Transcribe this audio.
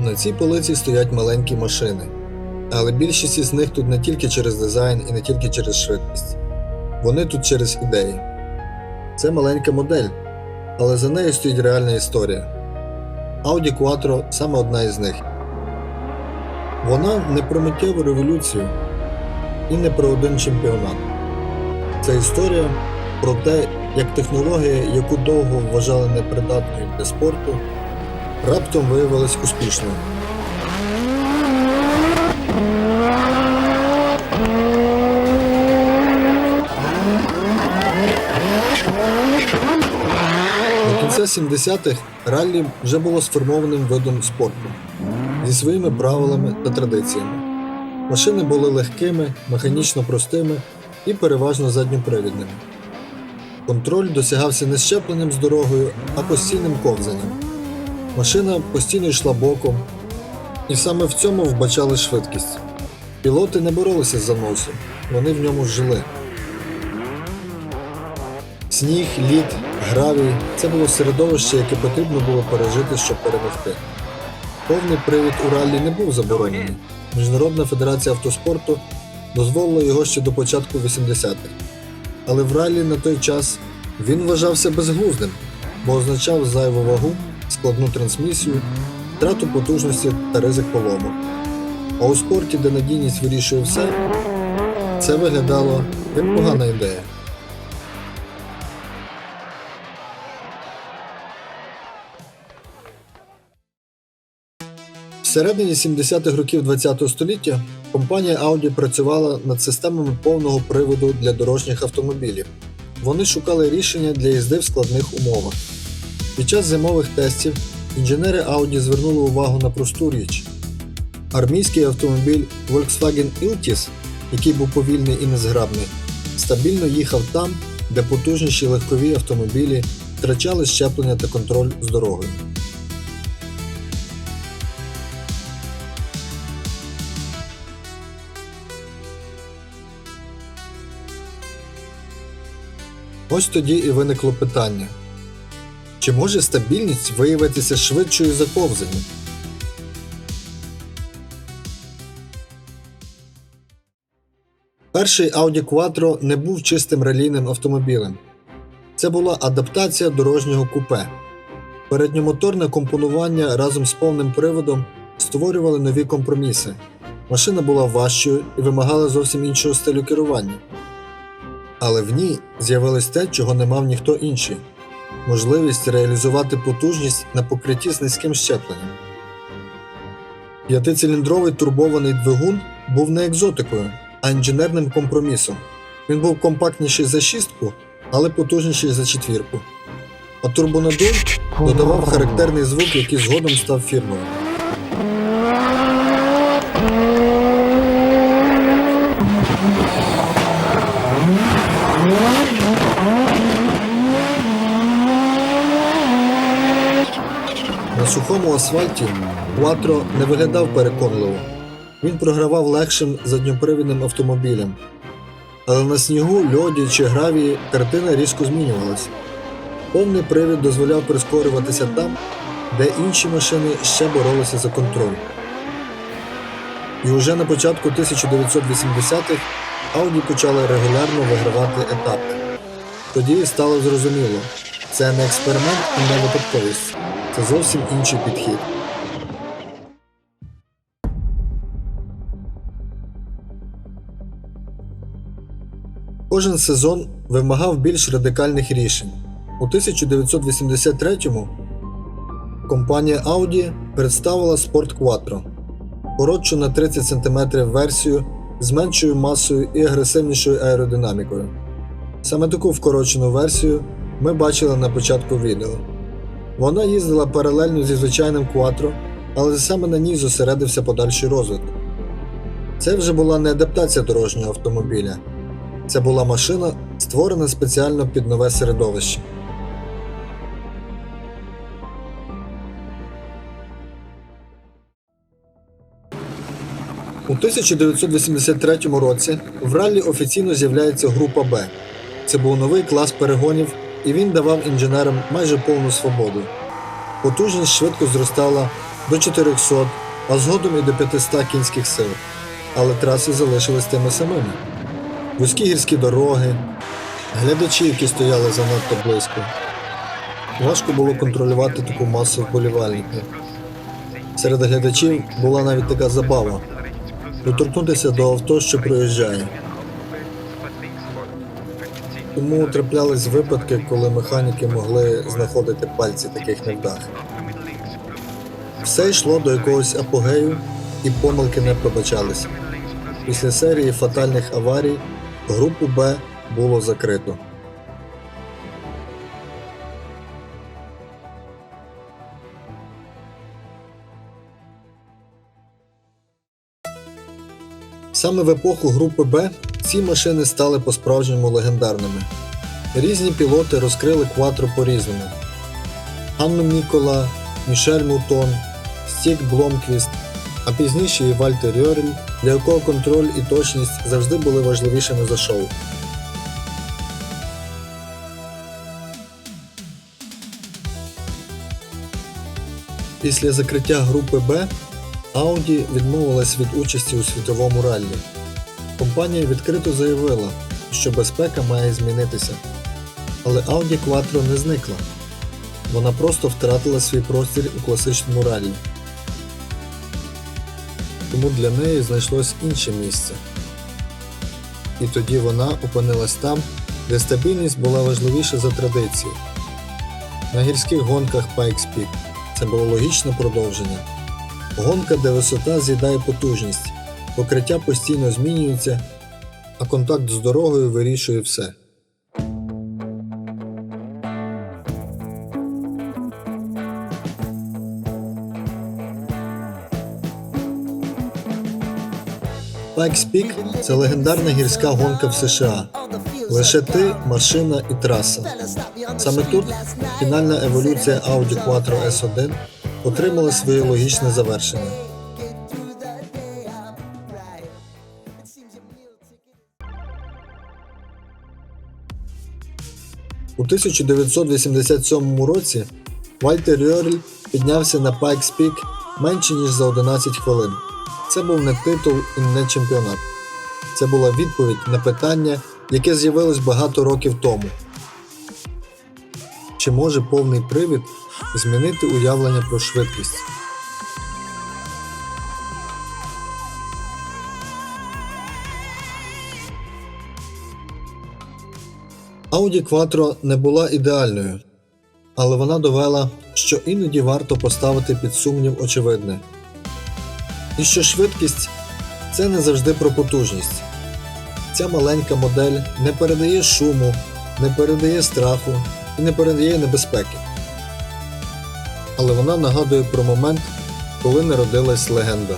На цій полиці стоять маленькі машини, але більшість із них тут не тільки через дизайн і не тільки через швидкість. Вони тут через ідеї. Це маленька модель, але за нею стоїть реальна історія. Audi Quattro саме одна із них. Вона не про миттєву революцію і не про один чемпіонат. Це історія про те, як технологія, яку довго вважали непридатною для спорту, раптом виявилась успішною. До кінця 70-х раллі вже було сформованим видом спорту зі своїми правилами та традиціями. Машини були легкими, механічно простими і переважно задньопривідними. Контроль досягався не щепленням з дорогою, а постійним ковзанням. Машина постійно йшла боком, і саме в цьому вбачали швидкість. Пілоти не боролися з заносом, вони в ньому жили. Сніг, лід, гравій це було середовище, яке потрібно було пережити, щоб перемогти. Повний привід у раллі не був заборонений. Міжнародна федерація автоспорту дозволила його ще до початку 80-х. Але в раллі на той час він вважався безглуздим, бо означав зайву вагу, складну трансмісію, втрату потужності та ризик полому. А у спорті, де надійність вирішує все, це виглядало як погана ідея. Всередині 70-х років ХХ століття компанія Audi працювала над системами повного приводу для дорожніх автомобілів. Вони шукали рішення для їзди в складних умовах. Під час зимових тестів інженери Audi звернули увагу на просту річ. Армійський автомобіль Volkswagen Iltis, який був повільний і незграбний, стабільно їхав там, де потужніші легкові автомобілі втрачали щеплення та контроль з дорогою. Ось тоді і виникло питання: чи може стабільність виявитися швидшою за ковзання? Перший Audi Quattro не був чистим ралійним автомобілем. Це була адаптація дорожнього купе. Передньомоторне компонування разом з повним приводом створювали нові компроміси. Машина була важчою і вимагала зовсім іншого стилю керування. Але в ній з'явилось те, чого не мав ніхто інший можливість реалізувати потужність на покритті з низьким щепленням. П'ятициліндровий турбований двигун був не екзотикою, а інженерним компромісом. Він був компактніший за шістку, але потужніший за четвірку. А турбонадув додавав характерний звук, який згодом став фірмовим. Сухому асфальті Quattro не виглядав переконливо. Він програвав легшим задньопривідним автомобілям. Але на снігу, льоді чи гравії картина різко змінювалася. Повний привід дозволяв прискорюватися там, де інші машини ще боролися за контроль. І уже на початку 1980-х Audi почали регулярно вигравати етапи. Тоді стало зрозуміло, це не експеримент і не випадковість, це зовсім інший підхід. Кожен сезон вимагав більш радикальних рішень. У 1983-му компанія Audi представила Sport Quattro коротшу на 30 см версію з меншою масою і агресивнішою аеродинамікою. Саме таку вкорочену версію ми бачили на початку відео. Вона їздила паралельно зі звичайним Quattro, але саме на ній зосередився подальший розвиток. Це вже була не адаптація дорожнього автомобіля, це була машина, створена спеціально під нове середовище. У 1983 році в раллі офіційно з'являється група Б. Це був новий клас перегонів, і він давав інженерам майже повну свободу. Потужність швидко зростала до 400, а згодом і до 500 кінських сил. Але траси залишились тими самими. Вузькі гірські дороги, глядачі, які стояли занадто близько. Важко було контролювати таку масу вболівальників. Серед глядачів була навіть така забава доторкнутися до авто, що проїжджає. Тому траплялись випадки, коли механіки могли знаходити пальці таких невдах. Все йшло до якогось апогею, і помилки не пробачалися. Після серії фатальних аварій групу Б було закрито. Саме в епоху групи Б ці машини стали по-справжньому легендарними. Різні пілоти розкрили кватро по-різному. Анну Мікола, Мішель Мутон, Стік Бломквіст, а пізніше і Вальтер Йорель, для якого контроль і точність завжди були важливішими за шоу. Після закриття групи Б Audi відмовилась від участі у світовому раллі. Компанія відкрито заявила, що безпека має змінитися. Але Audi Quattro не зникла. Вона просто втратила свій простір у класичному раллі. Тому для неї знайшлось інше місце. І тоді вона опинилась там, де стабільність була важливіша за традиції. На гірських гонках Pikes Peak це було логічне продовження. Гонка, де висота з'їдає потужність, покриття постійно змінюється, а контакт з дорогою вирішує все. Pikes Peak – це легендарна гірська гонка в США. Лише ти, машина і траса. Саме тут фінальна еволюція Audi Quattro S1 отримала своє логічне завершення. 1987 році Вальтер Йорль піднявся на Pikes Peak менше ніж за 11 хвилин. Це був не титул і не чемпіонат. Це була відповідь на питання, яке з'явилось багато років тому. Чи може повний привід змінити уявлення про швидкість? Audi Quattro не була ідеальною, але вона довела, що іноді варто поставити під сумнів очевидне. І що швидкість це не завжди про потужність. Ця маленька модель не передає шуму, не передає страху і не передає небезпеки. Але вона нагадує про момент, коли народилась легенда.